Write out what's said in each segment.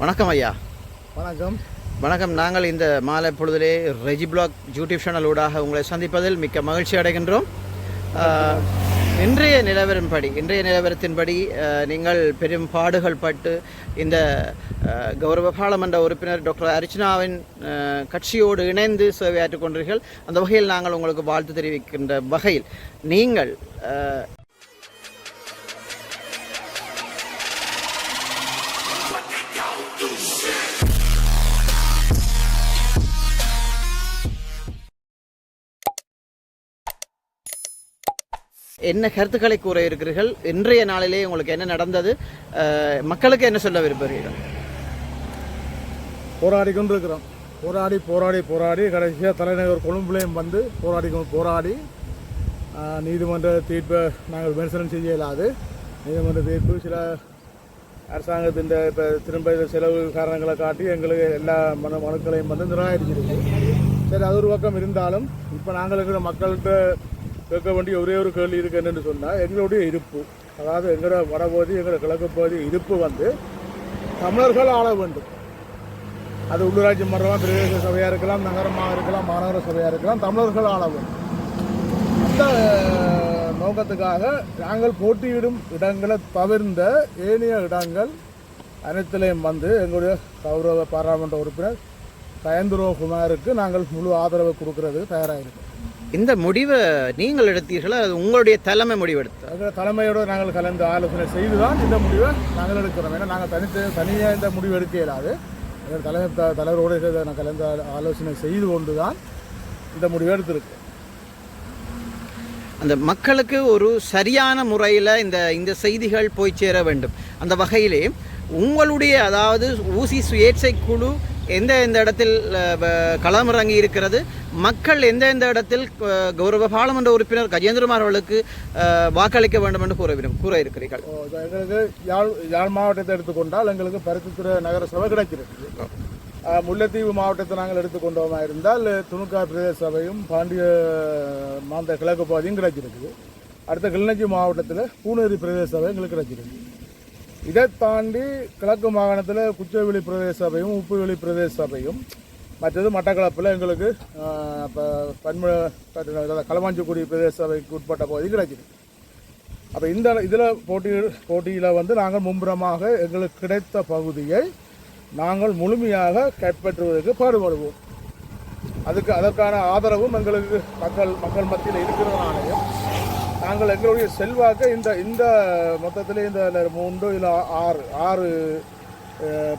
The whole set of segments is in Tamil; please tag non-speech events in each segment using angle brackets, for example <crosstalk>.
வணக்கம் ஐயா. வணக்கம். வணக்கம். நாங்கள் இந்த மாலை பொழுதிலே ரெஜி பிளாக் யூடியூப் சேனல் ஊடாக உங்களை சந்திப்பதில் மிக்க மகிழ்ச்சி அடைகின்றோம். இன்றைய நிலவரம்படி இன்றைய நிலவரத்தின்படி நீங்கள் பெரும் பாடுகள் பட்டு இந்த கௌரவ பாராளுமன்ற உறுப்பினர் டாக்டர் அர்ச்சனாவின் கட்சியோடு இணைந்து சேவையாற்றிக் கொண்டீர்கள் அந்த வகையில் நாங்கள் உங்களுக்கு வாழ்த்து தெரிவிக்கின்ற வகையில் நீங்கள் என்ன கருத்துக்களை கூற இருக்கிறீர்கள்? இன்றைய நாளிலே உங்களுக்கு என்ன நடந்தது? மக்களுக்கு என்ன சொல்ல விரும்புகிறீர்கள்? போராடி கொண்டு இருக்கிறோம் போராடி போராடி போராடி கடைசியாக தலைநகர் கொழும்புலையும் வந்து போராடி போராடி நீதிமன்ற தீர்ப்பை நாங்கள் விமர்சனம் செய்ய இயலாது. நீதிமன்ற தீர்ப்பு சில அரசாங்கத்தின் இப்போ திரும்ப செலவு காரணங்களை காட்டி எங்களுக்கு எல்லா மன மனுக்களையும் வந்து நிராகரிச்சிருக்கு. சரி அது ஒரு பக்கம் இருந்தாலும் இப்போ நாங்கள் இருக்கிற மக்கள்கிட்ட கேட்க வேண்டிய ஒரே ஒரு கேள்வி இருக்கு என்னென்னு சொன்னால் எங்களுடைய இருப்பு. அதாவது எங்களோட வடபகுதி எங்களோட கிழக்கு பகுதி இருப்பு வந்து தமிழர்கள் ஆள வேண்டும். அது உள்ளூராட்சி மன்றமாக பிரதேச சபையாக இருக்கலாம் நகரமாக இருக்கலாம் மாநகர சபையாக இருக்கலாம் தமிழர்கள் ஆள வேண்டும். அந்த நோக்கத்துக்காக நாங்கள் போட்டியிடும் இடங்களை தவிர்ந்த ஏனைய இடங்கள் அனைத்திலையும் வந்து எங்களுடைய கௌரவ பாராளுமன்ற உறுப்பினர் கயந்துரோ குமாருக்கு நாங்கள் முழு ஆதரவு கொடுக்கறதுக்கு தயாராக இருக்கோம் இந்த முடிவை நீங்கள் எடுத்தீர்களா? அது உங்களுடைய தலைமை முடிவெடுத்த எங்கள் தலைமையோடு நாங்கள் கலந்து ஆலோசனை செய்து தான் இந்த முடிவை நாங்கள் எடுக்கிறோம். ஏன்னா நாங்கள் தனித்து தனியாக இந்த முடிவு எடுக்க இயலாது. எங்கள் தலைமை த- தலைவரோடு நான் கலந்து ஆலோ- ஆலோசனை செய்து கொண்டு தான் இந்த முடிவை எடுத்திருக்கோம். அந்த மக்களுக்கு ஒரு சரியான முறையில் இந்த இந்த செய்திகள் போய் சேர வேண்டும். அந்த வகையிலே உங்களுடைய அதாவது ஊசி சுயேட்சை குழு எந்த எந்த இடத்தில் களமிறங்கி இருக்கிறது மக்கள் எந்த எந்த இடத்தில் கௌரவ பாராளுமன்ற உறுப்பினர் கஜேந்திரமார் அவர்களுக்கு வாக்களிக்க வேண்டும் என்று கூற விரும் கூற இருக்கிறீர்கள். எங்களுக்கு யாழ் யாழ் மாவட்டத்தை எடுத்துக்கொண்டால் எங்களுக்கு பருத்தித்துறை நகர சபை கிடைக்கிறது. முல்லைத்தீவு மாவட்டத்தை நாங்கள் எடுத்துக்கொண்டோமா இருந்தால் துணுக்கா பிரதேச சபையும் பாண்டிய மாந்த கிழக்கு பகுதியும் கிடைச்சிருக்குது அடுத்த கிளிநொச்சி மாவட்டத்தில் பூனேரி பிரதேச சபை எங்களுக்கு கிடைச்சிருக்கு இதை தாண்டி கிழக்கு மாகாணத்தில் குச்சவெளி பிரதேச சபையும் உப்புவெளி பிரதேச சபையும் மற்றது மட்டக்களப்பில் எங்களுக்கு இப்போ பன்ம களமாஞ்சிக்குடி பிரதேச சபைக்கு உட்பட்ட பகுதி கிடைச்சிது அப்போ இந்த இதில் போட்டி போட்டியில் வந்து நாங்கள் மும்புறமாக எங்களுக்கு கிடைத்த பகுதியை நாங்கள் முழுமையாக கைப்பற்றுவதற்கு பாடுபடுவோம். அதுக்கு அதற்கான ஆதரவும் எங்களுக்கு மக்கள் மக்கள் மத்தியில் இருக்கிறதுனாலையும் நாங்கள் எங்களுடைய செல்வாக்கை இந்த இந்த மொத்தத்தில் இந்த மூன்று இல்லை ஆறு ஆறு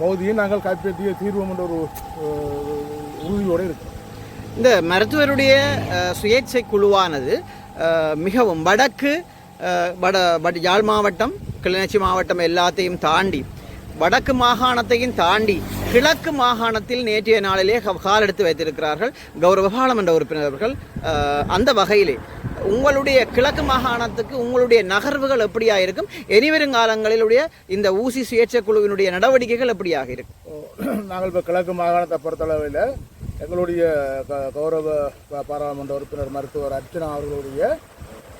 பகுதியை நாங்கள் கைப்பற்றிய தீர்வோம் என்ற ஒரு உறுதியோடு இருக்கிறோம். இந்த மருத்துவருடைய சுயேட்சை குழுவானது மிகவும் வடக்கு வட வட யாழ் மாவட்டம் கிளிநொச்சி மாவட்டம் எல்லாத்தையும் தாண்டி வடக்கு மாகாணத்தையும் தாண்டி கிழக்கு மாகாணத்தில் நேற்றைய நாளிலே கால் எடுத்து வைத்திருக்கிறார்கள் கௌரவ பாராளுமன்ற உறுப்பினர் அவர்கள் அந்த வகையிலே உங்களுடைய கிழக்கு மாகாணத்துக்கு உங்களுடைய நகர்வுகள் எப்படியாக இருக்கும்? இனிவரும் காலங்களிலுடைய இந்த ஊசி சுயேட்சை குழுவினுடைய நடவடிக்கைகள் எப்படியாக இருக்கும்? <clears throat> நாங்கள் இப்போ கிழக்கு மாகாணத்தை பொறுத்தளவில் எங்களுடைய க- கௌரவ ப- பாராளுமன்ற உறுப்பினர் மருத்துவர் அர்ச்சனா அவர்களுடைய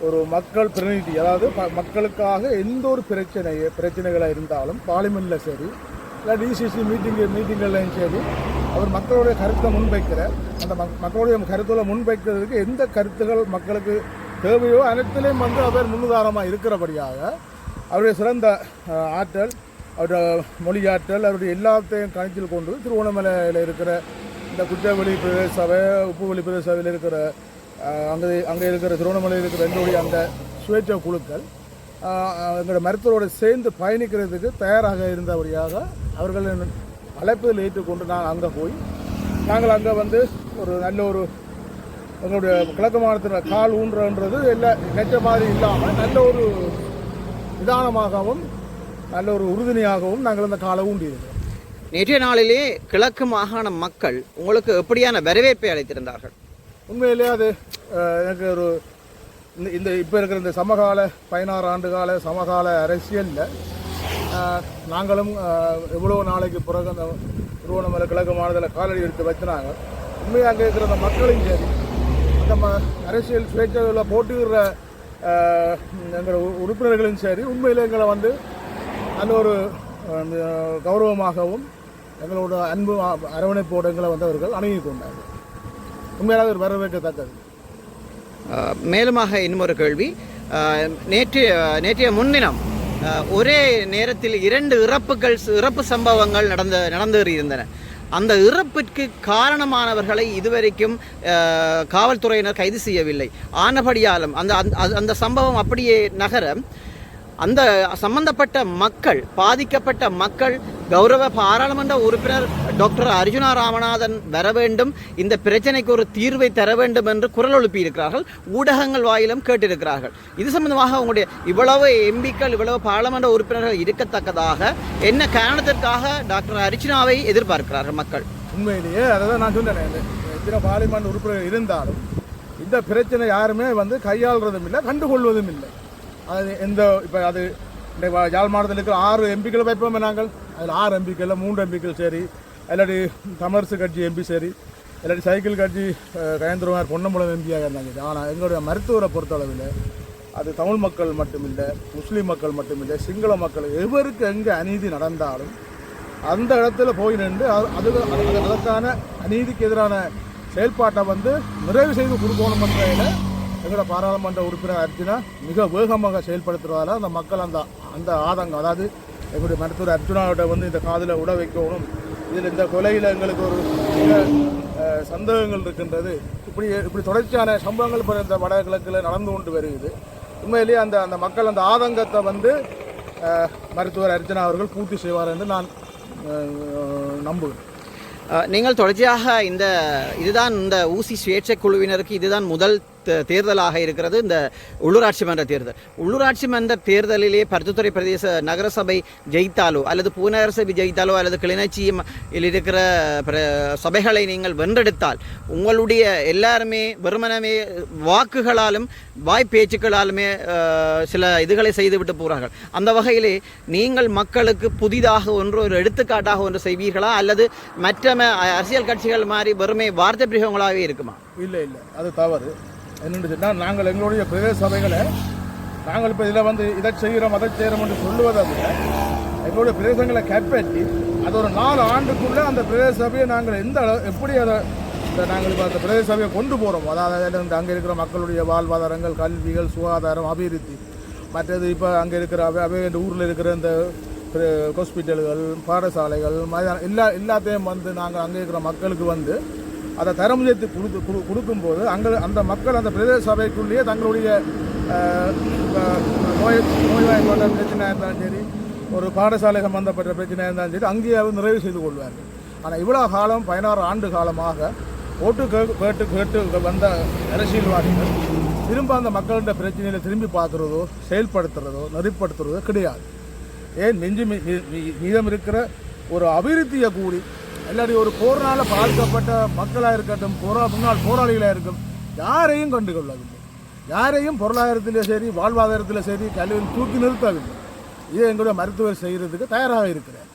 ஒரு மக்கள் பிரதிநிதி அதாவது மக்களுக்காக எந்த ஒரு பிரச்சனை பிரச்சனைகளாக இருந்தாலும் பார்லிமெண்ட்டில் சரி இல்லை டிசிசி மீட்டிங் மீட்டிங்கள்லையும் சரி. அவர் மக்களுடைய கருத்தை முன்வைக்கிற அந்த மக்களுடைய கருத்துல முன்வைக்கிறதுக்கு எந்த கருத்துகள் மக்களுக்கு தேவையோ அனைத்திலையும் வந்து அவர் முன்னுதாரணமாக இருக்கிறபடியாக அவருடைய சிறந்த ஆற்றல் அவருடைய மொழியாற்றல் அவருடைய எல்லாத்தையும் கணக்கில் கொண்டு திருவண்ணாமலையில் இருக்கிற இந்த குற்றவெளி பிரதேச சபை உப்புவெளி பிரதேச சபையில் இருக்கிற அங்கே அங்கே இருக்கிற திருவண்ணாமலையில் இருக்கிற எங்களுடைய அந்த சுயேட்சை குழுக்கள் அஹ், எங்களோட மருத்துவரோடு சேர்ந்து பயணிக்கிறதுக்கு தயாராக இருந்தபடியாக அவர்கள் அழைப்புதல் ஏற்றுக்கொண்டு நான் அங்கே போய் நாங்கள் அங்கே வந்து ஒரு நல்ல ஒரு எங்களுடைய கிழக்கு மாநிலத்தில் கால் ஊன்றன்றது எல்லா நெச்ச மாதிரி இல்லாமல் நல்ல ஒரு நிதானமாகவும் நல்ல ஒரு உறுதுணையாகவும் நாங்கள் அந்த காலை ஊண்டியிருக்கிறோம் நேற்றைய நாளிலே கிழக்கு மாகாண மக்கள் உங்களுக்கு எப்படியான வரவேற்பை அளித்திருந்தார்கள்? உண்மையிலே அது எனக்கு ஒரு இந்த இந்த இப்போ இருக்கிற இந்த சமகால பதினாறு ஆண்டு கால சமகால அரசியலில் நாங்களும் எவ்வளோ நாளைக்கு பிறகு அந்த திருவண்ணாமலை கிழக்கு மாநிலத்தில் காலடி எடுத்து வச்சுனாங்க உண்மையாக அங்கே இருக்கிற அந்த மக்களையும் சரி. அந்த ம அரசியல் சுயேட்சையில் போட்டியிடுற எங்கள் எங்களோட உ- உறுப்பினர்களும் சரி உண்மையில் எங்களை வந்து நல்ல ஒரு கௌரவமாகவும் எங்களோட அன்பு அரவணைப்போடு எங்களை வந்தவர்கள் அணுகி கொண்டார்கள். உண்மையாக ஒரு வரவேற்கத்தக்கது. மேலுமாக இன்னும் ஒரு கேள்வி. நேற்று நேற்றைய முன்தினம் ஒரே நேரத்தில் இரண்டு இறப்புகள் இறப்பு சம்பவங்கள் நடந்த நடந்து இருந்தன அந்த இறப்பிற்கு காரணமானவர்களை இதுவரைக்கும் காவல்துறையினர் கைது செய்யவில்லை. ஆனபடியாலும் அந்த அந்த- அந்த சம்பவம் அப்படியே நகர அந்த சம்பந்தப்பட்ட மக்கள் பாதிக்கப்பட்ட மக்கள் கௌரவ பாராளுமன்ற உறுப்பினர் டாக்டர் அர்ஜுனா ராமநாதன் வர வேண்டும். இந்த பிரச்சனைக்கு ஒரு தீர்வை தர வேண்டும் என்று குரல் எழுப்பியிருக்கிறார்கள். ஊடகங்கள் வாயிலும் கேட்டிருக்கிறார்கள். இது சம்பந்தமாக உங்களுடைய இவ்வளவு எம்பிக்கள் இவ்வளவு பாராளுமன்ற உறுப்பினர்கள் இருக்கத்தக்கதாக என்ன காரணத்திற்காக டாக்டர் அர்ஜுனாவை எதிர்பார்க்கிறார்கள் மக்கள்? உண்மையிலேயே அதை தான் நான் சொன்னேன் இந்த எத்தனை உறுப்பினர்கள் இருந்தாலும் இந்த பிரச்சனை யாருமே வந்து கையாளுறதும் இல்லை கண்டுகொள்வதும் இல்லை. அது எந்த இப்போ அது இந்த யாழ் மாவட்டத்தில் இருக்கிற ஆறு எம்பிக்களை வைப்போமே நாங்கள். அதில் ஆறு எம்பிக்கள் மூன்று எம்பிக்கள் சரி இல்லாட்டி தமிழரசு கட்சி எம்பி சரி இல்லாட்டி சைக்கிள் கட்சி கயந்திரமார் பொன்னம்பலம் எம்பியாக இருந்தாங்க. சரி ஆனால் எங்களுடைய மருத்துவரை பொறுத்தளவில் அது தமிழ் மக்கள் மட்டுமில்லை முஸ்லீம் மக்கள் மட்டுமில்லை சிங்கள மக்கள் எவருக்கு எங்கே அநீதி நடந்தாலும் அந்த இடத்துல போய் நின்று அது அது- அதற்கான அநீதிக்கு எதிரான செயல்பாட்டை வந்து நிறைவு செய்து கொடுக்கணும் என்ற எங்களோட பாராளுமன்ற உறுப்பினர் அர்ஜுனா மிக வேகமாக செயல்படுத்துறதால அந்த மக்கள் அந்த அந்த ஆதங்கம் அதாவது எங்களுடைய மருத்துவர் அர்ஜுனாவோட வந்து இந்த காதில் உட வைக்கணும். இதில் இந்த கொலையில் எங்களுக்கு ஒரு சந்தேகங்கள் இருக்கின்றது. இப்படி இப்படி தொடர்ச்சியான சம்பவங்கள் இப்போ இந்த வடகிழக்கில் நடந்து கொண்டு வருகிறது. உண்மையிலேயே அந்த அந்த மக்கள் அந்த ஆதங்கத்தை வந்து மருத்துவர் அர்ச்சனா அவர்கள் பூர்த்தி செய்வார் என்று நான் நம்புகிறேன். நீங்கள் தொடர்ச்சியாக இந்த இதுதான் இந்த ஊசி சுயேட்சை குழுவினருக்கு இதுதான் முதல் தேர்தலாக இருக்கிறது இந்த உள்ளூராட்சி மன்ற தேர்தல். உள்ளூராட்சி மன்ற தேர்தலிலே பருத்தித்துறை பிரதேச நகரசபை ஜெயித்தாலோ அல்லது பூநகரசபை ஜெயித்தாலோ அல்லது கிளிநொச்சியில் இருக்கிற பிர- சபைகளை நீங்கள் வென்றெடுத்தால் உங்களுடைய எல்லாருமே வெறுமனமே வாக்குகளாலும் வாய் பேச்சுக்களாலுமே சில இதுகளை செய்துவிட்டு போகிறார்கள் அந்த வகையிலே நீங்கள் மக்களுக்கு புதிதாக ஒன்று ஒரு எடுத்துக்காட்டாக ஒன்று செய்வீர்களா? அல்லது மற்ற ம- அரசியல் கட்சிகள் மாதிரி வெறுமை வார்த்தை பிரிகங்களாகவே இருக்குமா? இல்லை இல்லை. அது தவறு. என்னென்னு சொன்னால் நாங்கள் எங்களுடைய பிரதேச சபைகளை நாங்கள் இப்போ இதில் வந்து இதை செய்கிறோம் அதை செய்கிறோம் என்று சொல்லுவதை விட எங்களுடைய பிரதேசங்களை கற்பற்றி அது ஒரு நாலு ஆண்டுக்குள்ளே அந்த பிரதேச சபையை நாங்கள் எந்த அளவு எப்படி அதை இந்த நாங்கள் இப்போ அந்த பிரதேச சபையை கொண்டு போகிறோம் அதாவது இந்த அங்கே இருக்கிற மக்களுடைய வாழ்வாதாரங்கள் கல்விகள் சுகாதாரம் அபிவிருத்தி மற்றது இப்போ அங்கே இருக்கிற அவை அவை இந்த ஊரில் இருக்கிற இந்த ஹாஸ்பிட்டல்கள் பாடசாலைகள் மைதானம் எல்லா எல்லாத்தையும் வந்து நாங்கள் அங்கே இருக்கிற மக்களுக்கு வந்து அதை தரம் உயர்த்தி கொடுத்து கொடுக்கும்போது அங்கே அந்த மக்கள் அந்த பிரதேச சபைக்குள்ளேயே தங்களுடைய நோய் நோய்வாய் கொண்ட பிரச்சனையாக இருந்தாலும் சரி ஒரு பாடசாலை சம்பந்தப்பட்ட பிரச்சனையாக இருந்தாலும் சரி அங்கேயே அவர் நிறைவு செய்து கொள்வார்கள் ஆனால் இவ்வளோ காலம் பதினாறு ஆண்டு காலமாக ஓட்டு கே கேட்டு கேட்டு வந்த அரசியல்வாதிகள் திரும்ப அந்த மக்களிட பிரச்சனையில் திரும்பி பார்க்குறதோ செயல்படுத்துறதோ நெறிப்படுத்துறதோ கிடையாது. ஏன் நெஞ்சு மீதம் இருக்கிற ஒரு அபிவிருத்தியை கூடி இல்லாட்டி ஒரு போர்னால் பாதிக்கப்பட்ட மக்களாக இருக்கட்டும் போரா முன்னாள் போராளிகளாக இருக்கும் யாரையும் கண்டுகொள்ளவில்லை யாரையும் பொருளாதாரத்திலே சரி வாழ்வாதாரத்தில் சரி கல்வியில் தூக்கி நிறுத்தவில்லை இதை எங்களுடைய மருத்துவர் செய்கிறதுக்கு தயாராக இருக்கிறார்.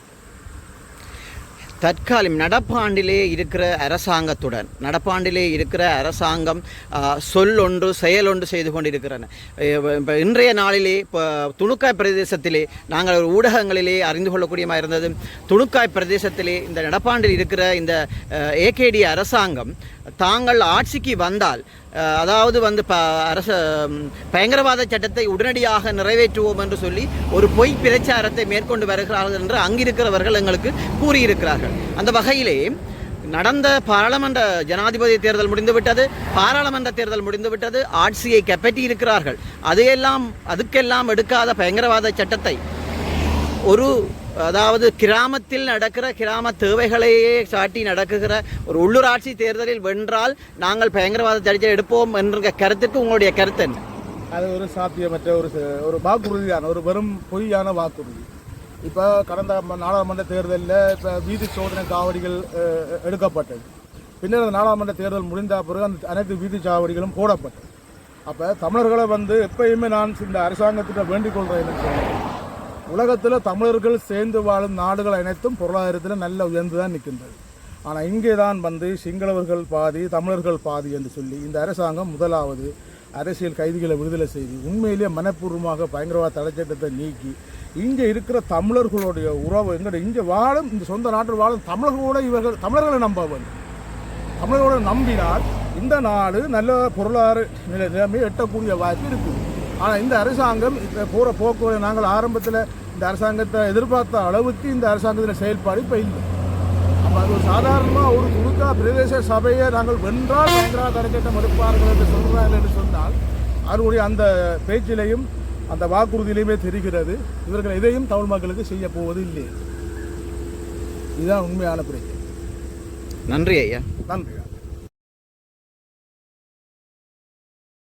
தற்காலம் நடப்பாண்டிலே இருக்கிற அரசாங்கத்துடன் நடப்பாண்டிலே இருக்கிற அரசாங்கம் சொல் ஒன்று செயல் ஒன்று செய்து கொண்டிருக்கிறன. இப்போ இன்றைய நாளிலே இப்போ துணுக்காய் பிரதேசத்திலே நாங்கள் ஒரு ஊடகங்களிலே அறிந்து கொள்ளக்கூடியமாக இருந்தது. துணுக்காய் பிரதேசத்திலே இந்த நடப்பாண்டில் இருக்கிற இந்த ஏகேடி அரசாங்கம் தாங்கள் ஆட்சிக்கு வந்தால் அதாவது வந்து ப அரச பயங்கரவாத சட்டத்தை உடனடியாக நிறைவேற்றுவோம் என்று சொல்லி ஒரு பொய் பிரச்சாரத்தை மேற்கொண்டு வருகிறார்கள் என்று அங்கிருக்கிறவர்கள் எங்களுக்கு கூறியிருக்கிறார்கள். அந்த வகையிலே நடந்த பாராளுமன்ற ஜனாதிபதி தேர்தல் முடிந்துவிட்டது பாராளுமன்ற தேர்தல் முடிந்துவிட்டது ஆட்சியை கப்பற்றி இருக்கிறார்கள் அதையெல்லாம் அதுக்கெல்லாம் எடுக்காத பயங்கரவாத சட்டத்தை ஒரு அதாவது கிராமத்தில் நடக்கிற கிராம தேவைகளையே சாட்டி நடக்குகிற ஒரு உள்ளூராட்சி தேர்தலில் வென்றால் நாங்கள் பயங்கரவாத தடிச்சை எடுப்போம் என்ற கருத்துக்கு உங்களுடைய கருத்து என்ன? அது ஒரு சாத்தியமற்ற ஒரு ஒரு வாக்குறுதியான ஒரு வெறும் பொய்யான வாக்குறுதி. இப்போ கடந்த நாடாளுமன்ற தேர்தலில் இப்போ வீதி சோதனை காவடிகள் எடுக்கப்பட்டது. பின்னர் அந்த நாடாளுமன்ற தேர்தல் முடிந்த பிறகு அந்த அனைத்து வீதி சாவடிகளும் போடப்பட்டது. அப்போ தமிழர்களை வந்து எப்பயுமே நான் இந்த அரசாங்கத்திட்ட வேண்டிக் கொள்கிறேன் உலகத்தில் தமிழர்கள் சேர்ந்து வாழும் நாடுகள் அனைத்தும் பொருளாதாரத்தில் நல்ல உயர்ந்து தான் நிற்கின்றது ஆனால் இங்கே தான் வந்து சிங்களவர்கள் பாதி தமிழர்கள் பாதி என்று சொல்லி இந்த அரசாங்கம் முதலாவது அரசியல் கைதிகளை விடுதலை செய்து உண்மையிலேயே மனப்பூர்வமாக பயங்கரவாத தடைச்சட்டத்தை நீக்கி இங்கே இருக்கிற தமிழர்களுடைய உறவு எங்களுடைய இங்கே வாழும் இந்த சொந்த நாட்டில் வாழும் தமிழர்களோட இவர்கள் தமிழர்களை நம்ப வேண்டும் தமிழர்களோட நம்பினால் இந்த நாடு நல்ல பொருளாதார நிலை நிலைமையை எட்டக்கூடிய வாய்ப்பு இருக்குது. ஆனால் இந்த அரசாங்கம் இப்போ போகிற போக்குவரத்து நாங்கள் ஆரம்பத்தில் இந்த அரசாங்கத்தை எதிர்பார்த்த அளவுக்கு இந்த அரசாங்கத்தில் செயல்பாடு இப்போ இல்லை. அப்போ அது ஒரு சாதாரணமாக ஒரு துணுக்கா பிரதேச சபையை நாங்கள் வென்றால் பயங்கரவாத தடைச்சட்டம் எடுப்பார்கள் என்று சொல்கிறார்கள் என்று சொன்னால் அவருடைய அந்த பேச்சிலையும் அந்த வாக்குறுதியிலையுமே தெரிகிறது. இவர்கள் எதையும் தமிழ் மக்களுக்கு செய்ய போவது இல்லை இதுதான் உண்மையான பிரச்சனை. நன்றி ஐயா. நன்றி.